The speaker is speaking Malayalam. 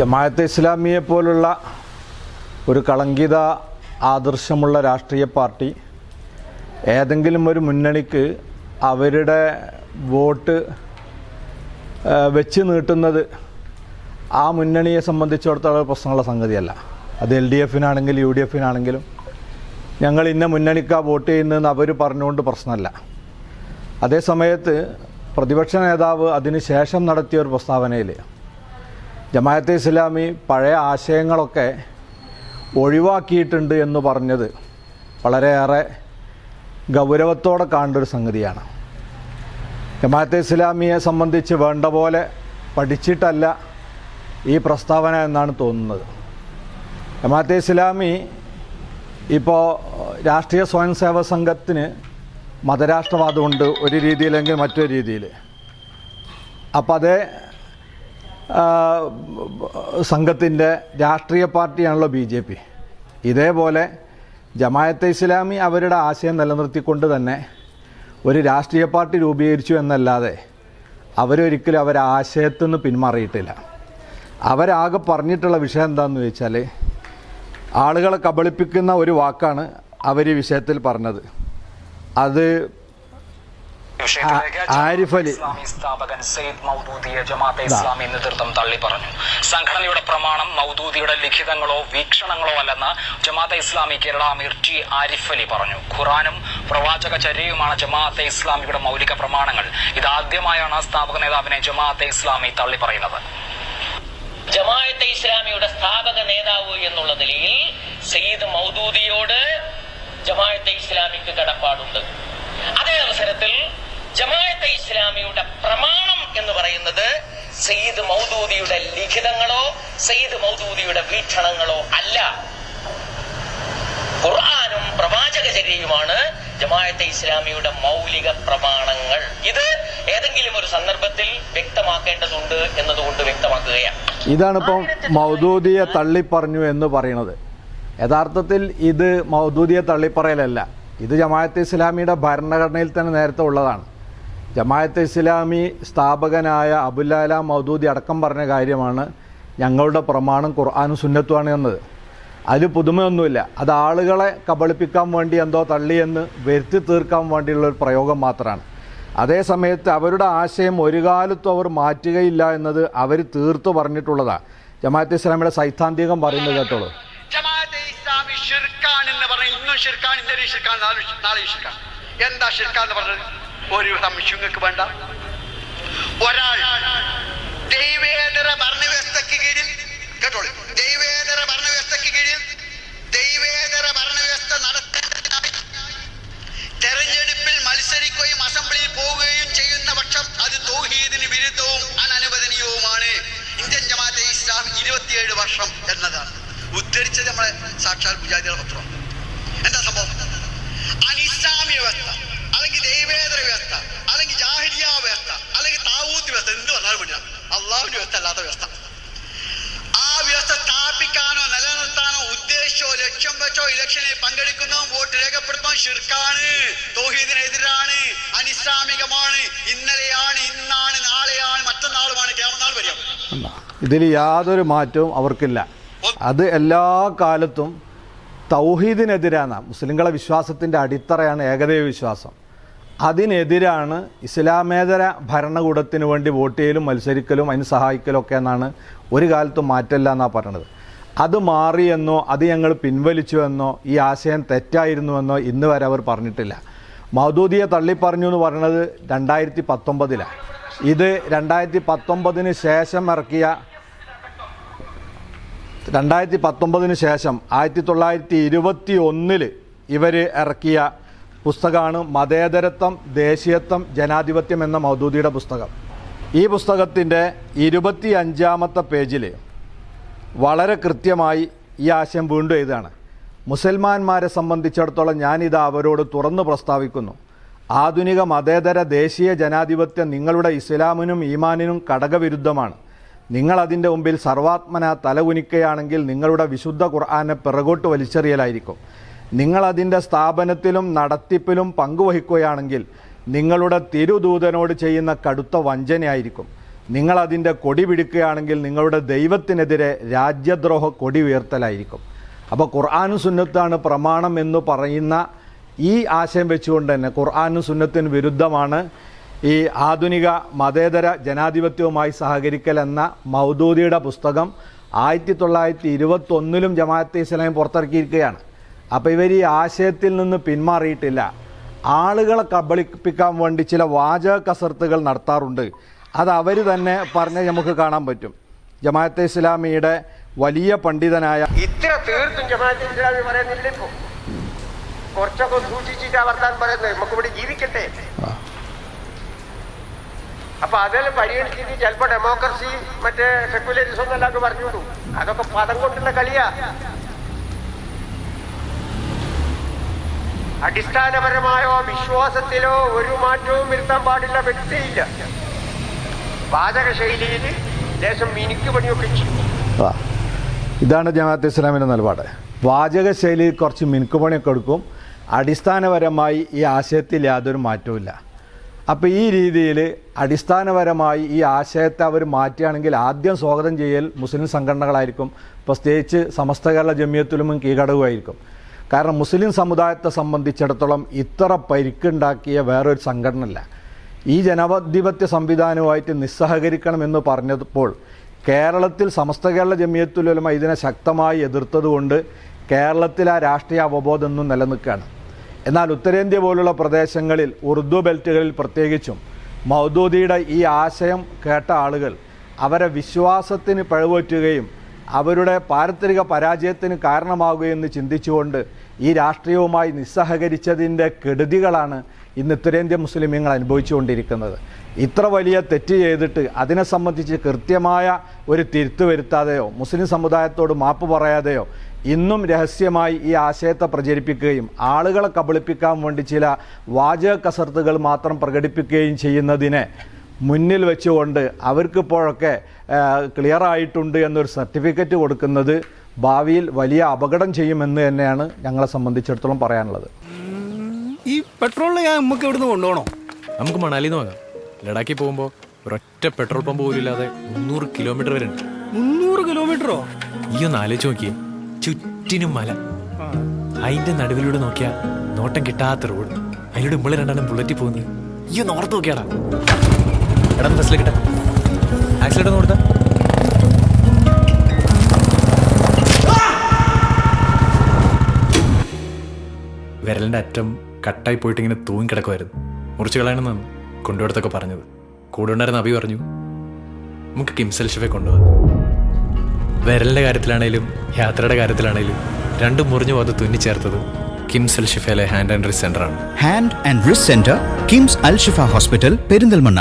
ജമാഅത്തെ ഇസ്ലാമിയെ പോലുള്ള ഒരു കളങ്കിത ആദർശമുള്ള രാഷ്ട്രീയ പാർട്ടി ഏതെങ്കിലും ഒരു മുന്നണിക്ക് അവരുടെ വോട്ട് വെച്ച് നീട്ടുന്നത് ആ മുന്നണിയെ സംബന്ധിച്ചിടത്തോളം പ്രശ്നമുള്ള സംഗതിയല്ല. അത് എൽ ഡി എഫിനാണെങ്കിലും യു ഡി എഫിനാണെങ്കിലും ഞങ്ങൾ ഇന്ന മുന്നണിക്കാ വോട്ട് ചെയ്യുന്നതെന്ന് അവർ പറഞ്ഞുകൊണ്ട് പ്രശ്നമല്ല. അതേസമയത്ത് പ്രതിപക്ഷ നേതാവ് അതിനുശേഷം നടത്തിയ ഒരു പ്രസ്താവനയിൽ ജമാഅത്തെ ഇസ്ലാമി പഴയ ആശയങ്ങളൊക്കെ ഒഴിവാക്കിയിട്ടുണ്ട് എന്ന് പറഞ്ഞത് വളരെയേറെ ഗൗരവത്തോടെ കാണേണ്ട ഒരു സംഗതിയാണ്. ജമാഅത്തെ ഇസ്ലാമിയെ സംബന്ധിച്ച് വേണ്ട പോലെ പഠിച്ചിട്ടല്ല ഈ പ്രസ്താവന എന്നാണ് തോന്നുന്നത്. ജമാഅത്തെ ഇസ്ലാമി ഇപ്പോൾ രാഷ്ട്രീയ സ്വയം സേവക സംഘത്തിന് മതരാഷ്ട്രവാദമുണ്ട് ഒരു രീതിയിലെങ്കിൽ മറ്റൊരു രീതിയിൽ അപ്പോൾ അതേ സംഘത്തിന്റെ രാഷ്ട്രീയ പാർട്ടിയാണല്ലോ ബി ജെ പി. ഇതേപോലെ ജമായത്തെ ഇസ്ലാമി അവരുടെ ആശയം നിലനിർത്തിക്കൊണ്ട് തന്നെ ഒരു രാഷ്ട്രീയ പാർട്ടി രൂപീകരിച്ചു എന്നല്ലാതെ അവരൊരിക്കലും അവരെ ആശയത്തിൽ നിന്ന് പിന്മാറിയിട്ടില്ല. അവരാകെ പറഞ്ഞിട്ടുള്ള വിഷയം എന്താണെന്ന് ചോദിച്ചാൽ ആളുകളെ കബളിപ്പിക്കുന്ന ഒരു വാക്കാണ് അവർ വിഷയത്തിൽ പറഞ്ഞത്. അത് ആരിഫ് അലി. ഇസ്ലാമി സ്ഥാപകൻ സെയ്ദ് മൗദൂദിയെ ജമാഅത്തെ ഇസ്ലാമി നേതൃത്വം തള്ളി പറഞ്ഞു സംഘടനയുടെ പ്രമാണം മൗദൂദിയുടെ ലിഖിതങ്ങളോ വീക്ഷണങ്ങളോ അല്ലെന്ന് ജമാഅത്തെ ഇസ്ലാമി കേരള അമീർ ടി ആരിഫ് അലി പറഞ്ഞു. ഖുറാനും പ്രവാചക ചര്യയുമാണ് ജമാഅത്തെ ഇസ്ലാമിയുടെ മൗലിക പ്രമാണങ്ങൾ. ഇതാദ്യമായാണ് സ്ഥാപക നേതാവിനെ ജമാഅത്തെ ഇസ്ലാമി തള്ളി പറയുന്നത് ജമാഅത്തെ ഇസ്ലാമിയുടെ സ്ഥാപക നേതാവ് എന്നുള്ള നിലയിൽ സയ്യിദ് മൗദൂദിയോട് ജമാഅത്തെ ഇസ്ലാമിക്ക് കടപ്പാടുണ്ട്. അതേ അവസരത്തിൽ ജമാഅത്തെ ഇസ്ലാമിയുടെ പ്രമാണം എന്ന് പറയുന്നത് സയ്യിദ് മൗദൂദിയുടെ ലിഖിതങ്ങളോ സയ്യിദ് മൗദൂദിയുടെ വീക്ഷണങ്ങളോ അല്ല. ഖുർആാനും പ്രവാചകചര്യയുമാണ് ജമാഅത്തെ ഇസ്ലാമിയുടെ മൗലിക പ്രമാണങ്ങൾ. ഇത് ഏതെങ്കിലും ഒരു സന്ദർഭത്തിൽ വ്യക്തമാക്കേണ്ടതുണ്ട് എന്നതുകൊണ്ട് വ്യക്തമാക്കുകയാണ്. ഇതാണിപ്പം മൗദൂദിയെ തള്ളിപ്പറഞ്ഞു എന്ന് പറയുന്നത്. യഥാർത്ഥത്തിൽ ഇത് മൗദൂദിയെ തള്ളിപ്പറയലല്ല. ഇത് ജമാഅത്തെ ഇസ്ലാമിയുടെ ഭരണഘടനയിൽ തന്നെ നേരത്തെ ഉള്ളതാണ്. ജമാഅത്തെ ഇസ്ലാമി സ്ഥാപകനായ അബുല്ലാല മൗദൂദി അടക്കം പറഞ്ഞ കാര്യമാണ് ഞങ്ങളുടെ പ്രമാണം ഖുർആാനും സുന്നത്തുമാണ് എന്നത്. അതിൽ പുതുമയൊന്നുമില്ല. അത് ആളുകളെ കബളിപ്പിക്കാൻ വേണ്ടി എന്തോ തള്ളിയെന്ന് വരുത്തി തീർക്കാൻ വേണ്ടിയുള്ള ഒരു പ്രയോഗം മാത്രമാണ്. അതേ സമയത്ത് അവരുടെ ആശയം ഒരു കാലത്തും അവർ മാറ്റുകയില്ല എന്നത് അവർ തീർത്തു പറഞ്ഞിട്ടുള്ളതാണ് ജമാഅത്ത് ഇസ്ലാമിയുടെ സൈദ്ധാന്തികം പറയുന്നത് കേട്ടോളൂ. എന്താ ഷിർക്കാൻ എന്ന് പറഞ്ഞത്? ഒരു സംശയങ്ങൾക്ക് വേണ്ട. ഒരാൾ ദൈവേതര ഭരണവ്യവസ്ഥയ്ക്ക് കീഴിൽ കേട്ടോളൂ ദൈവേതര ഭരണവ്യവസ്ഥയ്ക്ക് കീഴിൽ രേഖപ്പെടുത്തുന്നതും ഷിർക്കാണ് തോഹീദിനെതിരാണ് അനിസ്ലാമികമാണ് ഇന്നലെയാണ് ഇന്നാണ് നാളെയാണ് മറ്റന്നാളുമാണ് കേമനാൾ വരിക ഇതിൽ യാതൊരു മാറ്റവും അവർക്കില്ല. അത് എല്ലാ കാലത്തും തൗഹീദിനെതിരാണ്. മുസ്ലിങ്ങളെ വിശ്വാസത്തിന്റെ അടിത്തറയാണ് ഏകദൈവ വിശ്വാസം. അതിനെതിരാണ് ഇസ്ലാമേതര ഭരണകൂടത്തിന് വേണ്ടി വോട്ട് ചെയ്യലും മത്സരിക്കലും അതിന് സഹായിക്കലും ഒക്കെ എന്നാണ് ഒരു കാലത്തും മാറ്റമില്ല എന്നാണ് പറഞ്ഞത്. അത് മാറിയെന്നോ അത് ഞങ്ങൾ പിൻവലിച്ചു എന്നോ ഈ ആശയം തെറ്റായിരുന്നുവെന്നോ ഇന്ന് വരെ അവർ പറഞ്ഞിട്ടില്ല. മൗദൂദിയെ തള്ളിപ്പറഞ്ഞു എന്ന് പറയുന്നത് രണ്ടായിരത്തി പത്തൊമ്പതിലാണ് ഇത് രണ്ടായിരത്തി പത്തൊമ്പതിന് ശേഷം ഇറക്കിയ രണ്ടായിരത്തി പത്തൊമ്പതിന് ശേഷം ആയിരത്തി തൊള്ളായിരത്തി ഇരുപത്തി ഒന്നിൽ ഇവർ ഇറക്കിയ പുസ്തകമാണ് മതേതരത്വം ദേശീയത്വം ജനാധിപത്യം എന്ന മൗദൂദിയുടെ പുസ്തകം. ഈ പുസ്തകത്തിന്റെ ഇരുപത്തി അഞ്ചാമത്തെ പേജിൽ വളരെ കൃത്യമായി ഈ ആശയം വീണ്ടും എഴുതാണ് മുസൽമാന്മാരെ സംബന്ധിച്ചിടത്തോളം ഞാനിത് അവരോട് തുറന്നു പ്രസ്താവിക്കുന്നു. ആധുനിക മതേതര ദേശീയ ജനാധിപത്യം നിങ്ങളുടെ ഇസ്ലാമിനും ഈമാനിനും ഘടകവിരുദ്ധമാണ് നിങ്ങളതിന്റെ മുമ്പിൽ സർവാത്മന തലകുനിക്കുകയാണെങ്കിൽ നിങ്ങളുടെ വിശുദ്ധ ഖുർആാനെ പിറകോട്ട് വലിച്ചെറിയലായിരിക്കും. നിങ്ങളതിന്റെ സ്ഥാപനത്തിലും നടത്തിപ്പിലും പങ്കുവഹിക്കുകയാണെങ്കിൽ നിങ്ങളുടെ തിരുദൂതനോട് ചെയ്യുന്ന കടുത്ത വഞ്ചനയായിരിക്കും. നിങ്ങളതിന്റെ കൊടി പിടിക്കുകയാണെങ്കിൽ നിങ്ങളുടെ ദൈവത്തിനെതിരെ രാജ്യദ്രോഹ കൊടി ഉയർത്തലായിരിക്കും. അപ്പോൾ ഖുർആാനും സുന്നത്താണ് പ്രമാണം എന്ന് പറയുന്ന ഈ ആശയം വെച്ചുകൊണ്ട് തന്നെ ഖുർആാനും സുന്നത്തിന് വിരുദ്ധമാണ് ഈ ആധുനിക മതേതര ജനാധിപത്യവുമായി സഹകരിക്കൽ എന്ന മൗദൂദിയുടെ പുസ്തകം ആയിരത്തി തൊള്ളായിരത്തി ഇരുപത്തൊന്നിലും ജമാഅത്തെ ഇസ്ലാമി പുറത്തിറക്കിയിരിക്കുകയാണ്. അപ്പോൾ ഇവർ ഈ ആശയത്തിൽ നിന്ന് പിന്മാറിയിട്ടില്ല. ആളുകളെ കബളിപ്പിക്കാൻ വേണ്ടി ചില വാചക കസർത്തുകൾ നടത്താറുണ്ട്. അത് അവർ തന്നെ പറഞ്ഞ് നമുക്ക് കാണാൻ പറ്റും. ജമാഅത്തെ ഇസ്ലാമിയുടെ വലിയ പണ്ഡിതനായ ഇത്ര തീർത്തും ജമാഅത്തെ ഇസ്ലാമി പറയുന്നില്ല കുറച്ചൊക്കെ സൂക്ഷിച്ചിട്ടാ വർത്താൻ പറയുന്നത്. നമുക്ക് ഇവിടെ ജീവിക്കട്ടെ. അപ്പൊ അതെല്ലാം പരിഗണിച്ചിട്ട് ചിലപ്പോ ഡെമോക്രസി മറ്റേ സെക്യുലറിസം എന്നല്ലാതെ പറഞ്ഞോളൂ അതൊക്കെ പദം കൊണ്ടുള്ള കളിയാ. അടിസ്ഥാനപരമായോ വിശ്വാസത്തിലോ ഒരു മാറ്റവും വരുത്താൻ പാടില്ല വ്യക്തിയില്ല. വാചക ശൈലിയിൽ ദേശം മിനുക്ക് പണിയൊക്കെ. ഇതാണ് ജമാഅത്ത് ഇസ്ലാമിന്റെ നിലപാട്. ശൈലിയിൽ കുറച്ച് മിനുക്കുപണിയൊക്കെ എടുക്കും അടിസ്ഥാനപരമായി ഈ ആശയത്തിൽ യാതൊരു മാറ്റവുമില്ല. അപ്പോൾ ഈ രീതിയിൽ അടിസ്ഥാനപരമായി ഈ ആശയത്തെ അവർ മാറ്റുകയാണെങ്കിൽ ആദ്യം സ്വാഗതം ചെയ്യൽ മുസ്ലിം സംഘടനകളായിരിക്കും. പ്രത്യേകിച്ച് സമസ്ത കേരള ജമിയത്തിലും കീഴടവുമായിരിക്കും കാരണം മുസ്ലിം സമുദായത്തെ സംബന്ധിച്ചിടത്തോളം ഇത്ര പരിക്കുണ്ടാക്കിയ വേറൊരു സംഘടനയില്ല. ഈ ജനാധിപത്യ സംവിധാനവുമായിട്ട് നിസ്സഹകരിക്കണമെന്ന് പറഞ്ഞപ്പോൾ കേരളത്തിൽ സമസ്ത കേരള ജമിയത്തുലമ ഇതിനെ ശക്തമായി എതിർത്തതുകൊണ്ട് കേരളത്തിൽ ആ രാഷ്ട്രീയ അവബോധം ഒന്നും നിലനിൽക്കുകയാണ്. എന്നാൽ ഉത്തരേന്ത്യ പോലുള്ള പ്രദേശങ്ങളിൽ ഉറുദു ബെൽറ്റുകളിൽ പ്രത്യേകിച്ചും മൗദൂദിയുടെ ഈ ആശയം കേട്ട ആളുകൾ അവരെ വിശ്വാസത്തിന് പിഴവറ്റുകയും അവരുടെ പാരത്രിക പരാജയത്തിന് കാരണമാകുകയെന്ന് ചിന്തിച്ചുകൊണ്ട് ഈ രാഷ്ട്രീയവുമായി നിസ്സഹകരിച്ചതിന്റെ കെടുതികളാണ് ഇന്ന് ഉത്തരേന്ത്യൻ മുസ്ലിമീങ്ങൾ അനുഭവിച്ചുകൊണ്ടിരിക്കുന്നത്. ഇത്ര വലിയ തെറ്റ് ചെയ്തിട്ട് അതിനെ സംബന്ധിച്ച് കൃത്യമായ ഒരു തിരുത്തു വരുത്താതെയോ മുസ്ലിം സമുദായത്തോട് മാപ്പ് പറയാതെയോ ഇന്നും രഹസ്യമായി ഈ ആശയത്തെ പ്രചരിപ്പിക്കുകയും ആളുകളെ കബളിപ്പിക്കാൻ വേണ്ടി ചില വാചക കസർത്തുകൾ മാത്രം പ്രകടിപ്പിക്കുകയും ചെയ്യുന്നതിനെ മുന്നിൽ വെച്ചുകൊണ്ട് അവർക്കിപ്പോഴൊക്കെ ക്ലിയർ ആയിട്ടുണ്ട് എന്നൊരു സർട്ടിഫിക്കറ്റ് കൊടുക്കുന്നത് ഭാവിയിൽ വലിയ അപകടം ചെയ്യുമെന്ന് തന്നെയാണ് ഞങ്ങളെ സംബന്ധിച്ചിടത്തോളം പറയാനുള്ളത്. ഈ പെട്രോളിന് ഞാൻ നമുക്ക് ഇവിടുന്ന് കൊണ്ടുപോകണോ? നമുക്ക് മണാലിന്ന് വാങ്ങാം ലഡാക്കിൽ പോകുമ്പോൾ ഒരൊറ്റ പെട്രോൾ പമ്പ് പോലും ഇല്ലാതെ മുന്നൂറ് കിലോമീറ്റർ വരെ ഉണ്ട്. മുന്നൂറ് കിലോമീറ്ററോ? ഈ ഒന്ന് ആലോചിച്ച് നോക്കിയേ ചുറ്റിനും മല. അതിന്റെ നടുവിലൂടെ നോക്കിയാ നോട്ടം കിട്ടാത്ത റോഡ്. അതിലൂടെ ഇമ്പളെ രണ്ടാണ് ബുള്ളറ്റിൽ പോകുന്നത് ഈ ഒന്ന് ഓർത്ത് നോക്കിയാടാ. എടാ ബസ്സിലേക്കിട്ട ആക്സിഡന്റ് ഒന്ന് കൊടുത്താ. വിരലിന്റെ അറ്റം കട്ടായി പോയിട്ട് ഇങ്ങനെ തൂങ്ങി കിടക്കുമായിരുന്നു മുറിച്ച് കളയണമെന്നാണ് കൊണ്ടുപോയിടത്തൊക്കെ പറഞ്ഞത്. കൂടെ ഉണ്ടായിരുന്ന അഭി പറഞ്ഞു നമുക്ക് കിംസൽ ഷെഫെ കൊണ്ടുപോകാം വിരലിന്റെ കാര്യത്തിലാണേലും യാത്രയുടെ കാര്യത്തിലാണേലും രണ്ടും മുറിഞ്ഞു പോകാതെ തുന്നിച്ചേർത്തത് കിംസൽ ഷിഫയിലെ hand and wrist സെന്ററാണ് hand and wrist centre KIMS Al Shifa hospital Perinthalmanna